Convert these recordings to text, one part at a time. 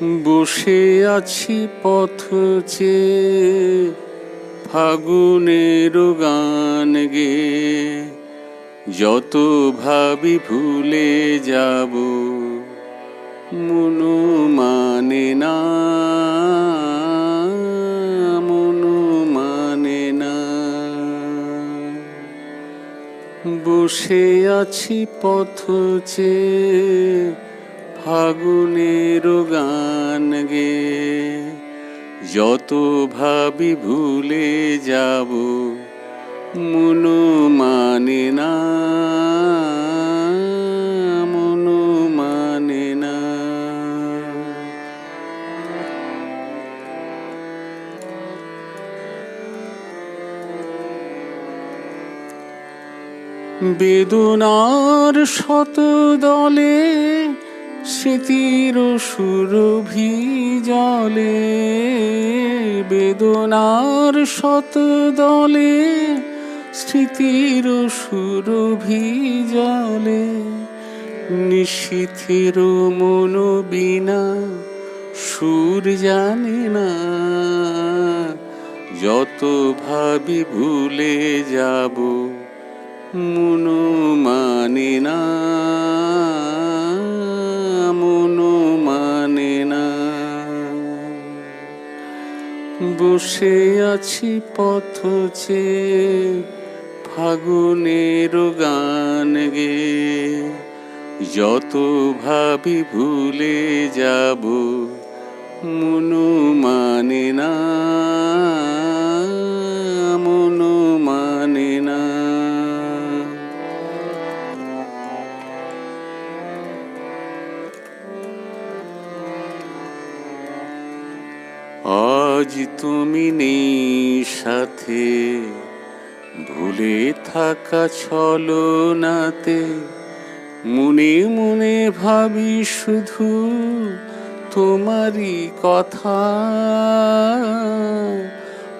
বসে আছি পথ চেয়ে ফাগুনের গান গে যত ভাবি ভুলে যাব, মনু মানে না, মনু মানে না। বসে আছি পথ চেয়ে ফাগুনের গান গে। যত ভাবি ভুলে যাব, মনু মানে না, মনু মানে না। বেদনার শত দলে স্মৃতির সুরভি জলে, বেদনার শত দলে, স্মৃতির সুরভি জলে, নিশীথের মন বিনা সুর জানে না। যত ভাবি ভুলে যাব, মনু মানে না। বসে আছি পথ চেয়ে ফাগুনের গান গে। যত ভাবি ভুলে যাব মনু মানে না আজ তুমি নেই সাথে, ভুলে থাকা ছলো নাতে মনে মনে ভাবি শুধু তোমারই কথা।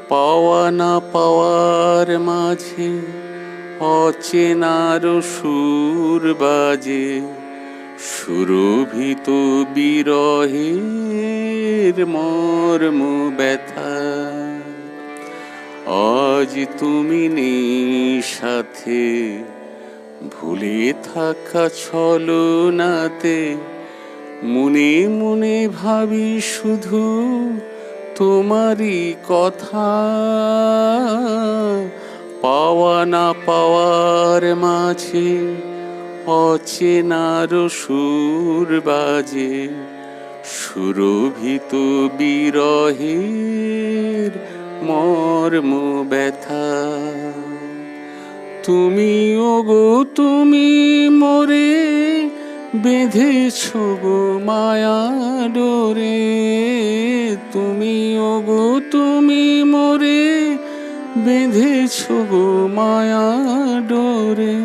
পাওয়া না পাওয়ার মাঝে, অচেনার সুর বাজে, সুরভিত বিরহের মর্ম ব্যথা আজ তুমি নেই সাথে ভুলে থাকা ছলো নাতে মনে মনে ভাবি শুধু তোমারই কথা। পাওয়া না পাওয়ার মাঝে অচেনার সুর বাজে। সুরভিত বিরহের মর্ম ব্যথা। তুমি ওগো, তুমি মোরে বেঁধেছ গো মায়া ডোরে। তুমি ওগো, তুমি মোরে বেঁধেছ গো মায়া ডোরে।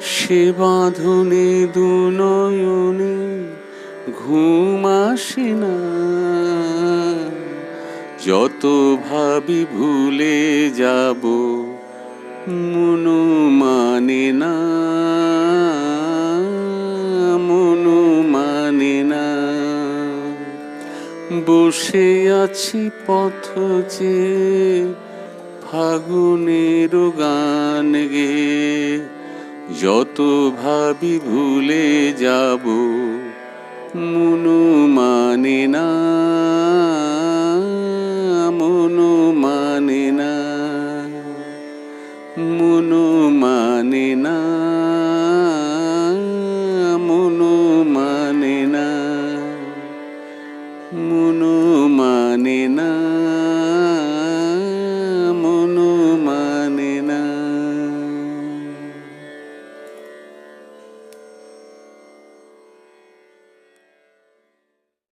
সে বাঁধনে দু নয়নে ঘুম আসে না। যত ভাবি ভুলে যাব মনু মানে না। মনু মানে না। বসে আছি পথ যে ফাগুনের গান গে। যত ভাবি ভুলে যাব মনু মানে না মনু মানে না মনু